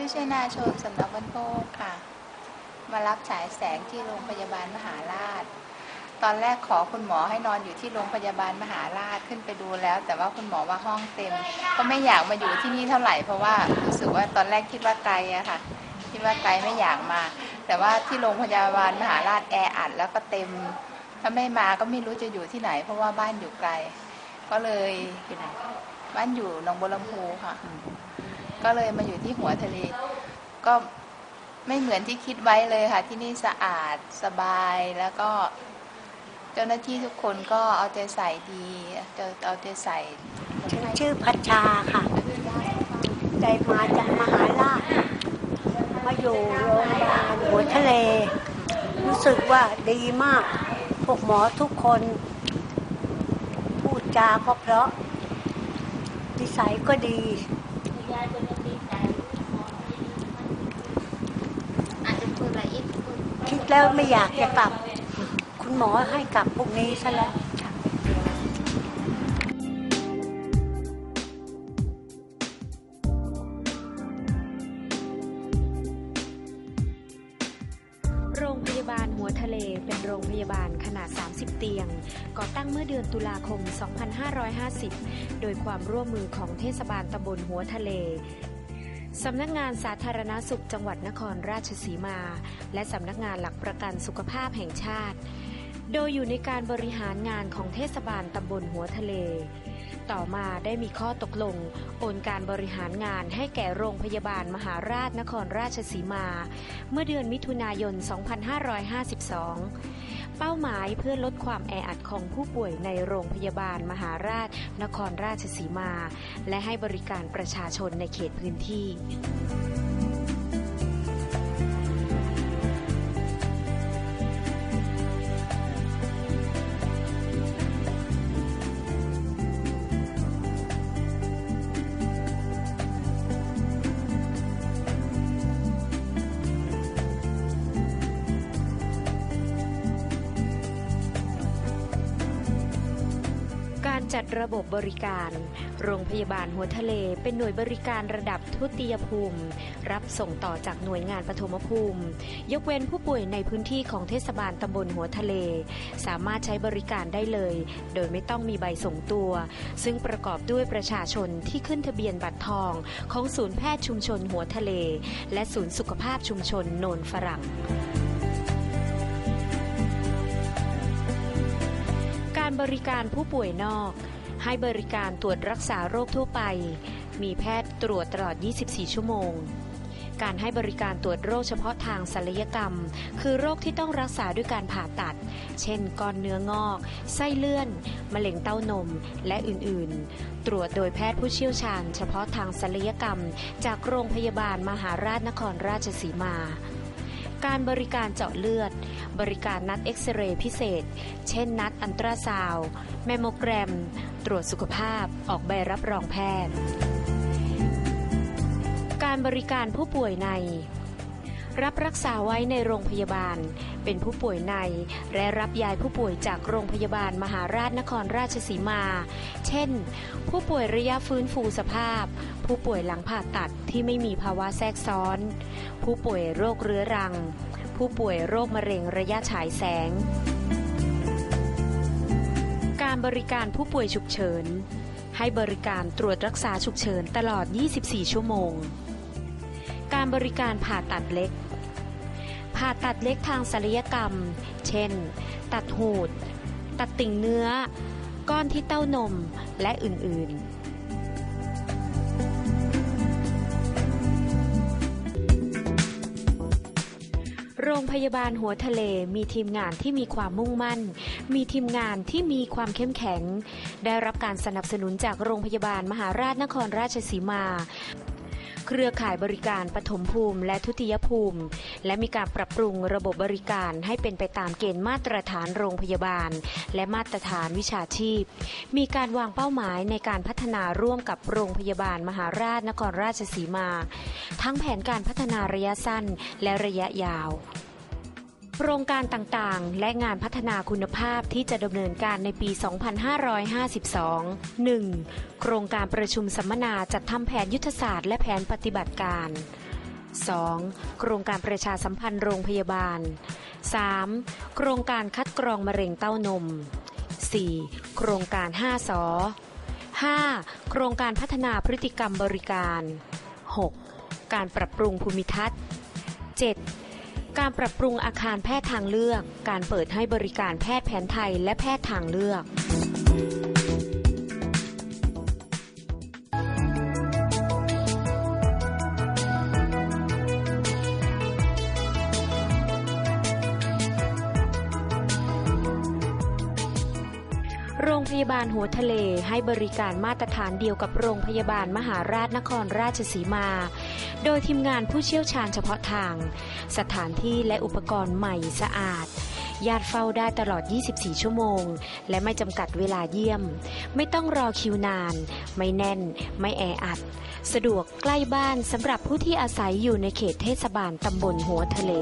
ชื่อชนาชนสำนักบรรโภคค่ะ มารับฉายแสงที่โรงพยาบาลมหาราช ตอนแรกขอคุณหมอให้นอนอยู่ที่โรงพยาบาลมหาราชขึ้นไปดูแล้ว แต่ว่าคุณหมอว่าห้องเต็ม ก็ไม่อยากมาอยู่ที่นี่เท่าไหร่เพราะว่ารู้สึกว่าตอนแรกคิดว่าไกลอะค่ะคิดว่าไกลไม่อยากมา แต่ว่าที่โรงพยาบาลมหาราชแออัดแล้วก็เต็ม ถ้าไม่มาก็ไม่รู้จะอยู่ที่ไหน เพราะว่าบ้านอยู่ไกล ก็เลยบ้านอยู่หนองบัวลำพูค่ะ ก็เลยมาอยู่ที่หัวทะเล ก็ไม่เหมือนที่คิดไว้เลยค่ะ ที่นี่สะอาดสบายแล้วก็ เจ้าหน้าที่ทุกคนก็เอาใจใส่ดีเอาใจใส่ชื่อพัชชาค่ะ ใจมาจากมหาราชมาอยู่โรงพยาบาลหัวทะเล รู้สึกว่าดีมาก พวกหมอทุกคน พูดจาก็เพราะนิสัยก็ดี คิดแล้วไม่อยากจะกลับ คุณหมอให้กลับพวกนี้ซะแล้ว บาลหัวทะเลเป็นโรงพยาบาลขนาด 30 เตียง ก่อตั้งเมื่อเดือนตุลาคม 2550 โดยความร่วมมือของเทศบาลตำบลหัวทะเลสำนักงานสาธารณสุขจังหวัดนครราชสีมา และสำนักงานหลักประกันสุขภาพแห่งชาติ โดยอยู่ในการบริหารงานของเทศบาลตำบลหัวทะเล ต่อมาได้มีข้อตกลง โอนการบริหารงานให้แก่โรงพยาบาลมหาราชนครราชสีมา เมื่อเดือนมิถุนายน 2552เป้าหมายเพื่อลดความแออัดของผู้ป่วยในโรงพยาบาลมหาราช นครราชสีมา และให้บริการประชาชนในเขตพื้นที่ จัดระบบบริการ โรงพยาบาลหัวทะเลเป็นหน่วยบริการระดับทุติยภูมิ รับส่งต่อจากหน่วยงานปฐมภูมิ ยกเว้นผู้ป่วยในพื้นที่ของเทศบาลตำบลหัวทะเล สามารถใช้บริการได้เลย โดยไม่ต้องมีใบส่งตัว ซึ่งประกอบด้วยประชาชนที่ขึ้นทะเบียนบัตรทองของศูนย์แพทย์ชุมชนหัวทะเล และศูนย์สุขภาพชุมชนโนนฝรั่ง บริการผู้ป่วยนอก ให้บริการตรวจรักษาโรคทั่วไป มีแพทย์ตรวจตลอด 24 ชั่วโมง การให้บริการตรวจโรคเฉพาะทางศัลยกรรม คือโรคที่ต้องรักษาด้วยการผ่าตัด เช่นก้อนเนื้องอก ไส้เลื่อน มะเร็งเต้านม และอื่น ๆ ตรวจโดยแพทย์ผู้เชี่ยวชาญ เฉพาะทางศัลยกรรม จากโรงพยาบาลมหาราชนครราชสีมา การบริการเจาะเลือด บริการนัดเอ็กซเรย์พิเศษ เช่นนัดอันตราซาวด์แมมโมแกรม ตรวจสุขภาพ ออกใบรับรองแพทย์ การบริการผู้ป่วยใน รับรักษาไว้ในโรงพยาบาล เป็นผู้ป่วยใน และรับยายผู้ป่วยจากโรงพยาบาลมหาราชนครราชสีมา เช่น ผู้ป่วยระยะฟื้นฟูสภาพ ผู้ป่วยหลังผ่าตัดที่ไม่มีภาวะแทรกซ้อน ผู้ป่วยโรคเรื้อรัง ผู้ป่วยโรคมะเร็งระยะฉายแสง การบริการผู้ป่วยฉุกเฉิน ให้บริการตรวจรักษาฉุกเฉินตลอด 24 ชั่วโมง การบริการผ่าตัดเล็ก ผ่าตัดเล็กทางศัลยกรรม เช่น ตัดหูด ตัดติ่งเนื้อ ก้อนที่เต้านม และอื่น ๆโรงพยาบาลหัวทะเลมีทีมงานที่มีความมุ่งมั่น มีทีมงานที่มีความเข้มแข็ง ได้รับการสนับสนุนจากโรงพยาบาลมหาราชนครราชสีมา เครือข่ายบริการปฐมภูมิและทุติยภูมิ และมีการปรับปรุงระบบบริการให้เป็นไปตามเกณฑ์มาตรฐานโรงพยาบาล และมาตรฐานวิชาชีพ มีการวางเป้าหมายในการพัฒนาร่วมกับโรงพยาบาลมหาราชนครราชสีมา ทั้งแผนการพัฒนาระยะสั้นและระยะยาว โครงการต่างๆ และงานพัฒนาคุณภาพที่จะดำเนินการในปี 2552 1. โครงการประชุมสัมมนาจัดทำแผนยุทธศาสตร์และแผนปฏิบัติการ 2. โครงการประชาสัมพันธ์โรงพยาบาล 3. โครงการคัดกรองมะเร็งเต้านม 4. โครงการ 5สอ 5. โครงการพัฒนาพฤติกรรมบริการ 6. การปรับปรุงภูมิทัศน์ 7. การปรับปรุงอาคารแพทย์ทางเลือก การเปิดให้บริการแพทย์แผนไทยและแพทย์ทางเลือก โรงพยาบาลหัวทะเลให้บริการมาตรฐานเดียวกับโรงพยาบาลมหาราชนครราชสีมา โดยทีมงานผู้เชี่ยวชาญเฉพาะทาง สถานที่และอุปกรณ์ใหม่สะอาด ญาติเฝ้าได้ตลอด 24 ชั่วโมง และไม่จำกัดเวลาเยี่ยม ไม่ต้องรอคิวนาน ไม่แน่น ไม่แออัด สะดวกใกล้บ้านสำหรับผู้ที่อาศัยอยู่ในเขตเทศบาลตำบลหัวทะเล